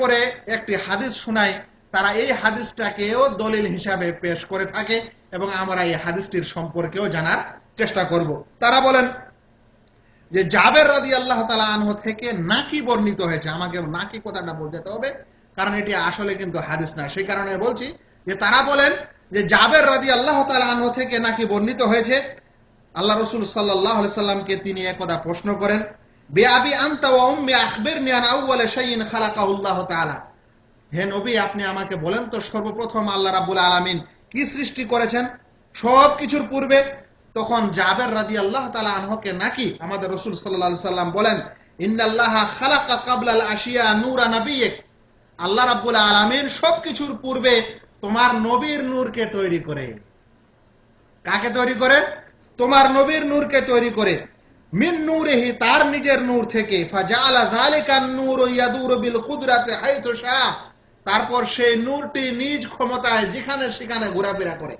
করে একটি হাদিস শোনাই তারা এই হাদিসটাকেও দলিল হিসাবে পেশ করে থাকে এবং আমরা এই হাদিসটির সম্পর্কেও জানার চেষ্টা করব। তারা বলেন যে জাবের রাদি আল্লাহ তালা আনহ থেকে নাকি বর্ণিত হয়েছে। আমাকে নাকি কথাটা বলতে হবে, কারণ এটি আসলে কিন্তু হাদিস না। সেই কারণে বলছি যে তারা বলেন যে জাবের রাদি আল্লাহ তালা আনহ থেকে নাকি বর্ণিত হয়েছে। আল্লাহ রসুল সাল্লাহ সাল্লামকে তিনি একদা প্রশ্ন করেন বে আবি আন্তা ওয়া উম্মি আখবিরনি আন আউওয়ালা শাইইন খালাকাহুল্লাহ তাআলা। হে নবী, আপনি আমাকে বলেন সর্বপ্রথম আল্লাহ কি সৃষ্টি করেছেন? পূর্বে। তখন জাবের আল্লাহ আনহকে নাকি আমাদের রসুল সাল্লাম বলেন আল্লাহ আলামিন সবকিছুর পূর্বে তোমার নবীর নূরকে তৈরি করে। কাকে তৈরি করে? তোমার নবীর নূরকে তৈরি করে। তার নিজের নূর থেকে। তারপর সেই নূরটি নিজ ক্ষমতায় যেখানে সেখানে ঘোরাফেরা করে।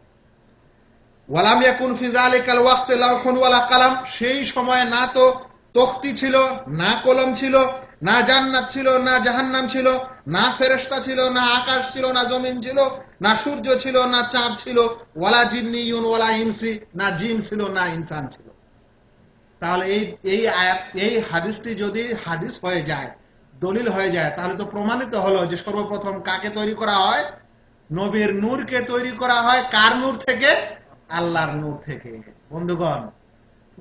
কালাম। সেই সময় না তো তখতি ছিল, না কলম ছিল, না জান্নাত ছিল, না জাহান্নাম ছিল, না ফেরেশতা ছিল, না আকাশ ছিল, না জমিন ছিল, না সূর্য ছিল, না চাঁদ ছিল, ওয়ালা জিন্নিয়ুন ওয়ালা ইনসি, না জিন ছিল, না ইনসান ছিল। তাহলে এই এই আয়াত, এই হাদিসটি যদি হাদিস হয়ে যায়, দলিল হয়ে যায়, তাহলে তো প্রমাণিত হলো যে সর্বপ্রথম কাকে তৈরি করা হয়? নবীর নূরকে তৈরি করা হয় কার নূর থেকে? আল্লাহর নূর থেকে। বন্ধুগণ,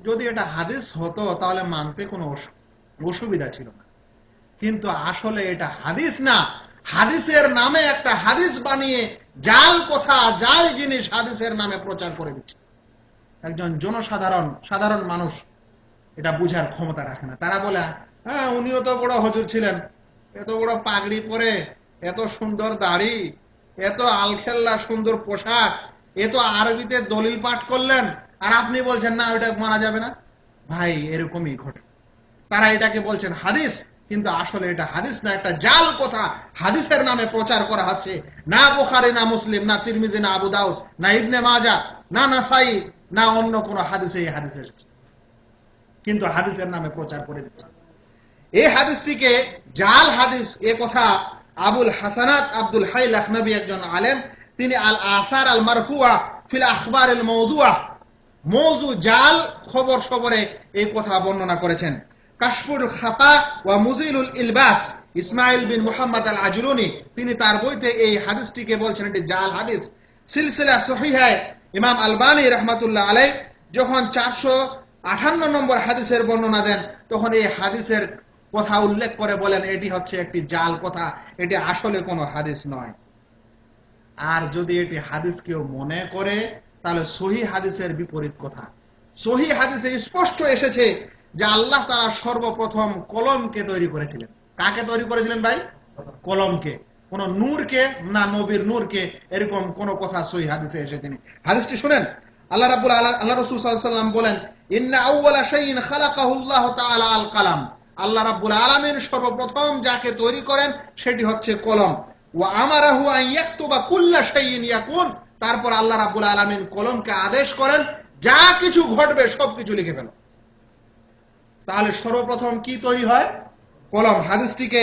যদি এটা হাদিস হতো, তাহলে মানতে কোনো অসু- অসুবিধা ছিল না। কিন্তু আসলে এটা হাদিস না। হাদিসের নামে একটা হাদিস বানিয়ে জাল কথা, জাল জিনিস হাদিসের নামে প্রচার করে দিচ্ছে। একজন জনসাধারণ, সাধারণ মানুষ এটা বুঝার ক্ষমতা রাখে না। তারা বলে হ্যাঁ উনিও তো বড় হজুর ছিলেন। এত বড় পাগড়ি পরে, এত সুন্দর দাড়ি, এত আলখেল্লা সুন্দর পোশাক, এ তো আরবিতে দলিল পাঠ করলেন, আর আপনি বলছেন, না ওটা মানা যাবে না। ভাই, এরকমই ঘটে। তারা এটাকে বলছেন হাদিস, কিন্তু আসলে এটা হাদিস না, একটা জাল কথা হাদিসের নামে প্রচার করা হচ্ছে। না বোখারি, না মুসলিম, না তিরমিদি না আবু দাউদ, না ইবনে মাজা না নাসাই, না অন্য কোনো হাদিসে এই হাদিস এসেছে। কিন্তু হাদিসের নামে প্রচার করে দিচ্ছে। এই হাদিসটিকে জাল হাদিস, এ কথা আবুল হাসানাত আব্দুল হাই লখনবী একজন আলেম, তিনি আল আসার আল মারফুয়া ফিল আখবার আল মৌদুয়া মৌজু জাল খবর সবরে এই কথা বর্ণনা করেছেন। কাশফুল খাফা ওয়া মুজিলুল ইলবাস, ইসমাইল বিন মুহাম্মদ আল আজরুনি তিনি তার বইতে এই হাদিসটিকে বলছেন, এটি জাল হাদিস। সিলসিলা সহিহায় ইমাম আলবানী রহমাতুল্লাহ আলাই যখন চারশো আঠান্ন নম্বর হাদিসের বর্ণনা দেন, তখন এই হাদিসের কথা উল্লেখ করে বলেন, এটি হচ্ছে একটি জাল কথা, এটি আসলে কোনো হাদিস নয়। আর যদি এটি হাদিস কেউ মনে করে, তাহলে সহি হাদিসের বিপরীত কথা। সহি হাদিসে স্পষ্ট এসেছে যে আল্লাহ তারা সর্বপ্রথম কলমকে তৈরি করেছিলেন। কাকে তৈরি করেছিলেন ভাই? কলমকে। কোন নূরকে না নবীর নূরকে, এরকম কোন কথা সহি হাদিসে এসেছে হাদিসটি শুনেন? আল্লাহ রাব্বুল আলা আল্লাহ রাসূল সাল্লাম বলেন আল্লাহ সর্বপ্রথম যাকে তৈরি করেন, সেটি হচ্ছে কলম। তারপর আল্লাহ কলমকে আদেশ করেন, যা কিছু ঘটবে, সবকিছু লিখে ফেলো। তাহলে সর্বপ্রথম কি তৈরি হয়? কলম। হাদিসটিকে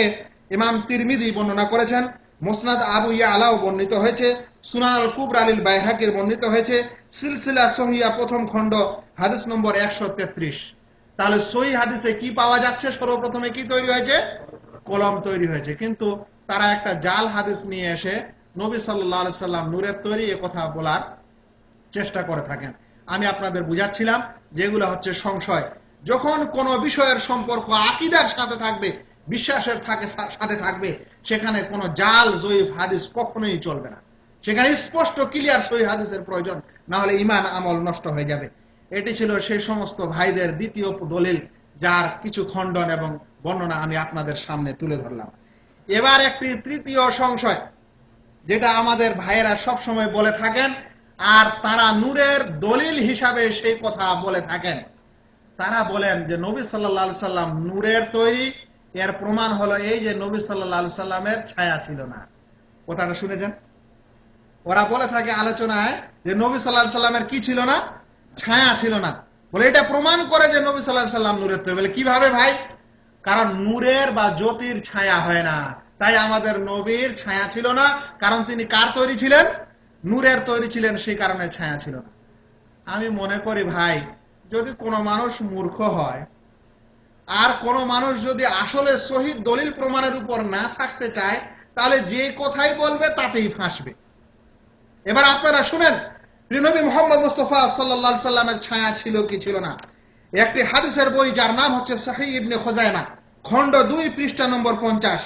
ইমাম তিরমিদি বর্ণনা করেছেন, মোসনাদ আবু ইয়া আলাও বর্ণিত হয়েছে, সুনান আল কুবর আলীল বাইহাকির বর্ণিত হয়েছে সিলসিলা সহিয়া প্রথম খণ্ড, হাদিস নম্বর একশো তেত্রিশ। তাহলে সহি হাদিসে কি পাওয়া যাচ্ছে? সর্বপ্রথমে কি তৈরি হয়েছে? কলম তৈরি হয়েছে। কিন্তু তারা একটা জাল হাদিস নিয়ে এসে নবী সাল্লাহ সাল্লাম নূরের তৈরি এ কথা বলার চেষ্টা করে থাকেন। আমি আপনাদের বুঝাচ্ছিলাম যেগুলো হচ্ছে সংশয়। যখন কোন বিষয়ের সম্পর্ক আকিদার সাথে থাকবে, বিশ্বাসের থাকে, সাথে থাকবে, সেখানে কোনো জাল, জয়ীফ, হাদিস কখনোই চলবে না। সেখানে স্পষ্ট ক্লিয়ার সহি হাদিসের প্রয়োজন না হলে ইমান আমল নষ্ট হয়ে যাবে। এটি ছিল সেই সমস্ত ভাইদের দ্বিতীয় দলিল, যার কিছু খণ্ডন এবং বর্ণনা আমি আপনাদের সামনে তুলে ধরলাম। এবার একটি তৃতীয় সংশয়, যেটা আমাদের ভাইয়েরা সব সময় বলে থাকেন, আর তারা নূরের দলিল হিসাবে সেই কথা বলে থাকেন। তারা বলেন যে নবী সাল্লা সাল্লাম নূরের তৈরি, এর প্রমাণ হলো এই যে নবী সাল্লা সাল্লামের ছায়া ছিল না। কথাটা শুনেছেন? ওরা বলে থাকে আলোচনায় যে নবী সাল্লাহ সাল্লামের কি ছিল না? ছায়া ছিল না। বলে এটা প্রমাণ করে যে নবী সাল্লাহ সাল্লাম নূরের তৈরি। বলে, কীভাবে ভাই? কারণ নূরের বা জ্যোতির ছায়া হয় না। তাই আমাদের নবীর ছায়া ছিল না। কারণ তিনি কার তৈরি ছিলেন? নূরের তৈরি ছিলেন, সেই কারণে ছায়া ছিল না। আমি মনে করি ভাই, যদি কোনো মানুষ মূর্খ হয়, আর কোনো মানুষ যদি আসলে শহীদ দলিল প্রমাণের উপর না থাকতে চায়, তাহলে যে কথাই বলবে, তাতেই ফাঁসবে। এবার আপনারা শুনেন প্রিনবী মোহাম্মদ মুস্তফা সাল্লা সাল্লামের ছায়া ছিল কি ছিল না? একটি হাদিসের বই যার নাম হচ্ছে সাহি ইবনে খোজাইমা খণ্ড দুই, পৃষ্ঠা নম্বর পঞ্চাশ।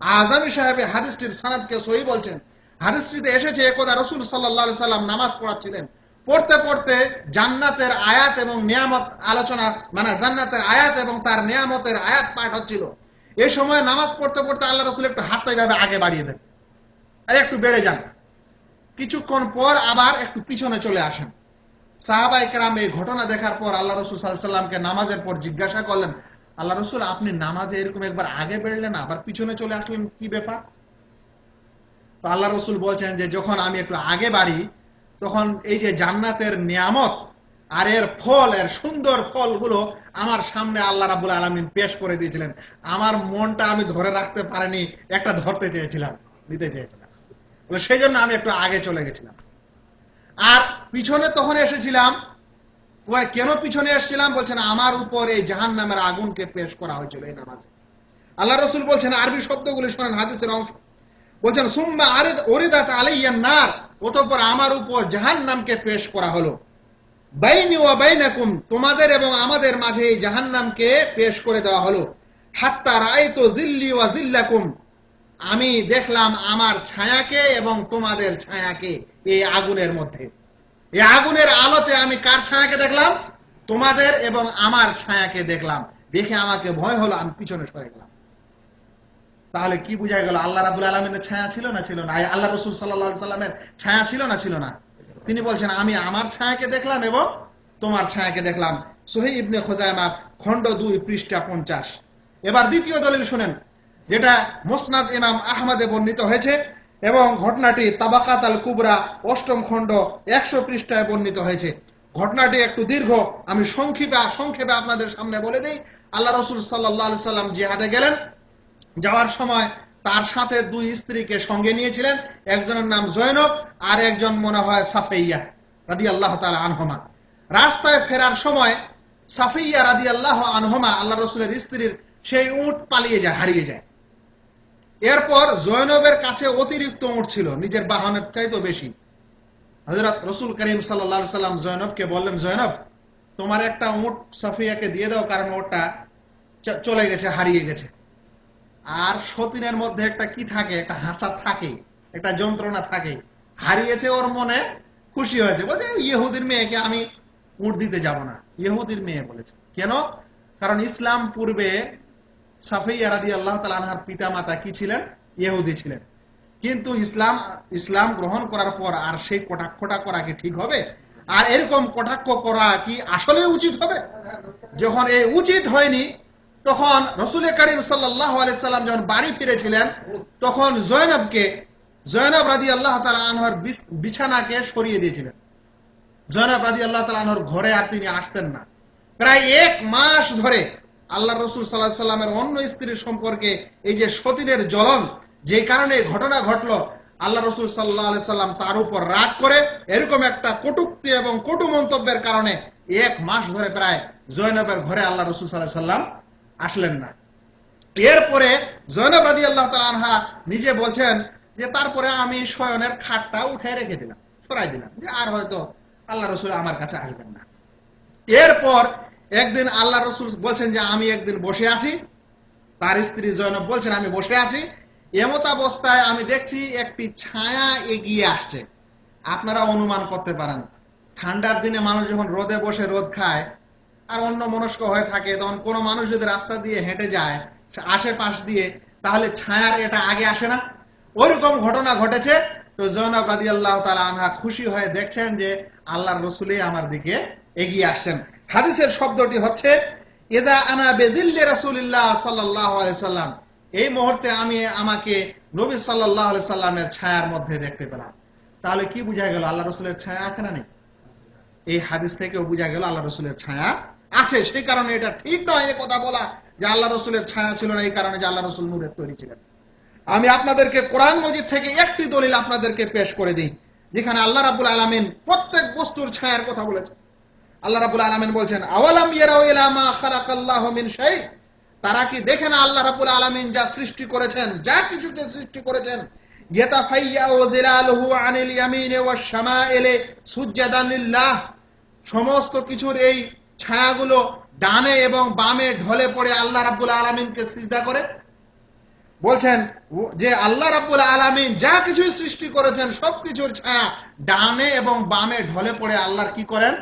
আজামি সাহেব হাদিসটির সানাদকে সহি বলছেন। হাদিসটিতে এসেছে একদা রসুল সাল্লাহ সাল্লাম নামাজ পড়াচ্ছিলেন। পড়তে পড়তে জান্নাতের আয়াত এবং নিয়ামত আলোচনা মানে জান্নাতের আয়াত এবং তার নিয়ামতের আয়াত পাঠ হচ্ছিল। এই সময় নামাজ পড়তে পড়তে আল্লাহ রসুল একটু হাতটা এইভাবে আগে বাড়িয়ে দেন। আর একটু বেড়ে যান। কিছুক্ষণ পর আবার একটু পিছনে চলে আসেন। সাহাবাই কেরাম এই ঘটনা দেখার পর আল্লাহ রসুল সাল্লামকে নামাজের পর জিজ্ঞাসা করলেন, আল্লাহ রসুল, আপনি নামাজে এরকম একবার আগে বেড়লেন আবার পিছনে চলে আসলেন কি ব্যাপার? তো আল্লাহ রসুল বলছেন যে, যখন আমি একটু আগে বাড়ি, তখন এই যে জান্নাতের নিয়ামত আর এর ফল, এর সুন্দর ফলগুলো আমার সামনে আল্লাহ রাবুল আলমিন পেশ করে দিয়েছিলেন। আমার মনটা আমি ধরে রাখতে পারিনি, একটা ধরতে চেয়েছিলাম, নিতে চেয়েছিলাম। সেই জন্য আমি একটু আগে চলে গেছিলাম। আর পিছনে তখন এসেছিলাম ওর কেন পিছনে এসেছিলাম বলছেন, আমার উপর এই জাহান নামের আগুনকে পেশ করা হয়েছিল এই নামাজে। আল্লাহ রসুল বলছেন, আরবি শব্দগুলি শোনেন, হাদিসের অংশ। বলছেন, সুম্মা আরিদ ওরিদাত আলাইয়ান নার, অতঃপর আমার উপর জাহান নামকে পেশ করা হলো। বাইনি ওয়া বাইনাকুম, তোমাদের এবং আমাদের মাঝে এই জাহান নামকে পেশ করে দেওয়া হলো। হাত্তা রায়তো দিল্লি ওয়া দিল্লাকুম আমি দেখলাম আমার ছায়াকে এবং তোমাদের ছায়াকে এই আগুনের মধ্যে। এই আগুনের আলোতে আমি কার ছায়াকে দেখলাম? তোমাদের এবং আমার ছায়াকে দেখলাম। দেখে আমাকে ভয় হলো, আমি পিছনে সরে গেলাম। তাহলে কি বুঝা গেল, আল্লাহ রাবুল আলমিনের ছায়া ছিল না ছিল না? আল্লাহ রসুল সাল্লা সাল্লামের ছায়া ছিল না ছিল না? তিনি বলছেন, আমি আমার ছায়াকে দেখলাম এবং তোমার ছায়াকে দেখলাম। সোহি ইবনে খোজাইমা খণ্ড দুই পৃষ্ঠা পঞ্চাশ। এবার দ্বিতীয় দলিল শুনেন। যেটা মোসনাদ ইমাম আহমদে বর্ণিত হয়েছে এবং ঘটনাটি তাবাকাত আল কুবরা অষ্টম খণ্ড একশো পৃষ্ঠায় বর্ণিত হয়েছে। ঘটনাটি একটু দীর্ঘ, আমি সংক্ষেপে সংক্ষেপে আপনাদের সামনে বলে দিই। আল্লাহ রসুল সাল্লাহ সাল্লাম জিহাদে গেলেন। যাওয়ার সময় তার সাথে দুই স্ত্রীকে সঙ্গে নিয়েছিলেন। একজনের নাম জৈনব আর একজন মনে হয় সাফেইয়া রাদি আল্লাহ তালা আনহমা। রাস্তায় ফেরার সময় সাফেইয়া রাদি আল্লাহ আনহমা আল্লাহ রসুলের স্ত্রীর সেই উঁট পালিয়ে যায়, হারিয়ে যায়। এরপর জৈনবের কাছে অতিরিক্ত উঁট ছিল, নিজের বাহনের চাইতো বেশি। হজরত রসুল করিম সাল্লা সাল্লাম জৈনবকে বললেন জৈনব তোমার একটা উঁট সাফিয়াকে দিয়ে দাও, কারণ ওটা চলে গেছে, হারিয়ে গেছে। আর সতীনের মধ্যে একটা কি থাকে? একটা হাসা থাকে, একটা যন্ত্রণা থাকে। হারিয়েছে ওর মনে, খুশি হয়েছে। বলছে ইহুদির মেয়েকে আমি উঠ দিতে যাব না। ইহুদির মেয়ে বলেছে। কেন? কারণ ইসলাম পূর্বে সাফিয়া রাদি আল্লাহ পিতা মাতা কি ছিলেন? ইহুদি ছিলেন। কিন্তু ইসলাম ইসলাম গ্রহণ করার পর আর সেই কটাক্ষটা করা কি ঠিক হবে? আর এরকম কটাক্ষ করা কি আসলে উচিত হবে? যখন এই উচিত হয়নি, তখন রসুল করিম সাল্লাম যখন বাড়ি ফিরেছিলেন, তখন জয়নবকে, জয়নব রাজি আল্লাহ আনহর বিছানাকে সরিয়ে দিয়েছিলেন। জয়নব রাজি আল্লাহ আনহর ঘরে আর তিনি আসতেন না। প্রায় এক মাস ধরে আল্লাহ রসুল সাল্লাহ সাল্লামের অন্য স্ত্রীর সম্পর্কে এই যে সতীনের জ্বলন, যে কারণে ঘটনা ঘটলো, আল্লাহ রসুল সাল্লাহ সাল্লাম তার উপর রাগ করে এরকম একটা কটুক্তি এবং কটু মন্তব্যের কারণে এক মাস ধরে প্রায় জয়নবের ঘরে আল্লাহ রসুল সাল্লাহ সাল্লাম আসলেন না। এরপরে জয়নব রাজি আল্লাহ আনহা নিজে বলছেন যে, তারপরে আমি শয়নের খাটটা উঠে রেখে দিলাম সরাই দিলাম, যে আর হয়তো আল্লাহ রসুল আমার কাছে আসবেন না। এরপর একদিন আল্লাহ রসুল বলছেন যে আমি একদিন বসে আছি, তার স্ত্রী জয়নব বলছেন, আমি বসে আছি। এমত অবস্থায় আমি দেখছি একটি ছায়া এগিয়ে আসছে। আপনারা অনুমান করতে পারেন, ঠান্ডার দিনে মানুষ যখন রোদে বসে রোদ খায়, আর অন্য মনস্ক হয়ে থাকে, তখন কোনো মানুষ যদি রাস্তা দিয়ে হেঁটে যায়, আশেপাশ দিয়ে, তাহলে ছায়ার এটা আগে আসে না। ওইরকম ঘটনা ঘটেছে। তো জৈনব রাজি আল্লাহ তালা আনহা খুশি হয়ে দেখছেন যে আল্লাহর রসুলই আমার দিকে এগিয়ে আসছেন। হাদিসের শব্দটি হচ্ছে এদা আনা বেদিল্লে রাসুলিল্লাহ সাল্লাহ সাল্লাম। এই মুহূর্তে আমি আমাকে নবী সাল্লাহ সাল্লামের ছায়ার মধ্যে দেখতে পেলাম। তাহলে কি বুঝা গেল, আল্লাহ রসুলের ছায়া আছে না নেই? এই হাদিস থেকেও বুঝা গেল, আল্লাহ রসুলের ছায়া আছে। সেই কারণে এটা ঠিক নয় কথা বলা, যে আল্লাহ রসুলের ছায়া ছিল না, এই কারণে যে আল্লাহ রসুল নূরের তৈরি ছিলেন। আমি আপনাদেরকে কোরআন মজিদ থেকে একটি দলিল আপনাদেরকে পেশ করে দিই, যেখানে আল্লাহ রাবুল আলমিন প্রত্যেক বস্তুর ছায়ার কথা বলেছেন। আল্লাহ রাবুল আলমিন বলছেন, আওয়ালাম ইয়ারাও ইলা মা মিন তারা কি দেখে না আল্লাহ রাবুল আলমিন যা সৃষ্টি করেছেন, যা কিছুকে সৃষ্টি করেছেন? সমস্ত কিছুর এই ছায়াগুলো ডানে এবং বামে ঢলে পড়ে আল্লাহ রাব্বুল আলমিনকে সিজদা করে। বলছেন, যে আল্লাহ রাব্বুল আলামিন যা কিছু সৃষ্টি করেছেন, সবকিছুর ছায়া ডানে এবং বামে ঢলে পড়ে আল্লাহর কি করেন?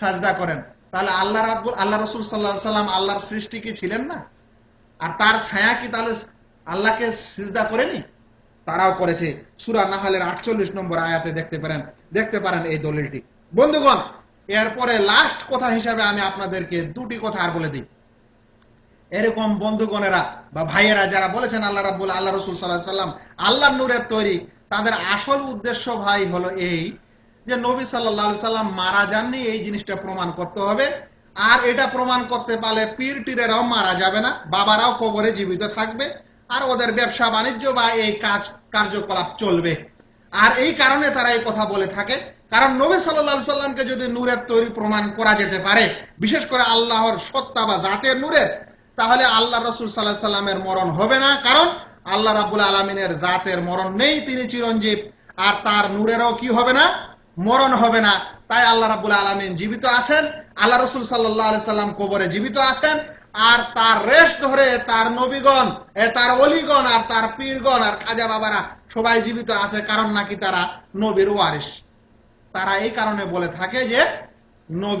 সাজদা করেন। তাহলে আল্লাহ রাব্বুল আল্লাহ রসুল সাল্লাহ সাল্লাম আল্লাহর সৃষ্টি কি ছিলেন না? আর তার ছায়া কি তাহলে আল্লাহকে সিজদা করেনি? তারাও করেছে। সুরা নাহালের আটচল্লিশ নম্বর আয়াতে দেখতে পারেন। দেখতে পারেন এই দলিলটি। বন্ধুগণ, এরপরে লাস্ট কথা হিসাবে আমি আপনাদেরকে দুটি কথা আর বলে দিই। এরকম বন্ধুগণেরা বা ভাইয়েরা যারা বলেছেন আল্লাহ রাবুল আল্লাহ রসুল সাল্লাহ সাল্লাম আল্লাহ নূরের তৈরি, তাদের আসল উদ্দেশ্য ভাই হলো এই যে নবী সাল্লাহ সাল্লাম মারা যাননি, এই জিনিসটা প্রমাণ করতে হবে। আর এটা প্রমাণ করতে পারলে পীর টিরেরাও মারা যাবে না, বাবারাও কবরে জীবিত থাকবে, আর ওদের ব্যবসা বাণিজ্য বা এই কাজ, কার্যকলাপ চলবে। আর এই কারণে তারা এই কথা বলে থাকে, কারণ নবী সাল্লাহ সাল্লামকে যদি নূরের তৈরি প্রমাণ করা যেতে পারে, বিশেষ করে আল্লাহর সত্তা বা জাতের নূরের, তাহলে আল্লাহ রসুল সাল্লাহ সাল্লামের মরণ হবে না, কারণ আল্লাহ রাবুল আলমিনের জাতের মরণ নেই, তিনি চিরঞ্জীব, আর তার নূরেরও কি হবে না? মরণ হবে না। তাই আল্লাহ রাবুল আলমিন জীবিত আছেন। আল্লাহ রসুল সাল্লাম কবরে জীবিত আছেন। আর তার রেশ ধরে তার নবীগণ তার অলিগণ আর তার পীরগণ আর খাজা বাবারা সবাই জীবিত আছে কারণ নাকি তারা নবীর ওয়ারিস তারা এই কারণে বলে থাকে যে নবী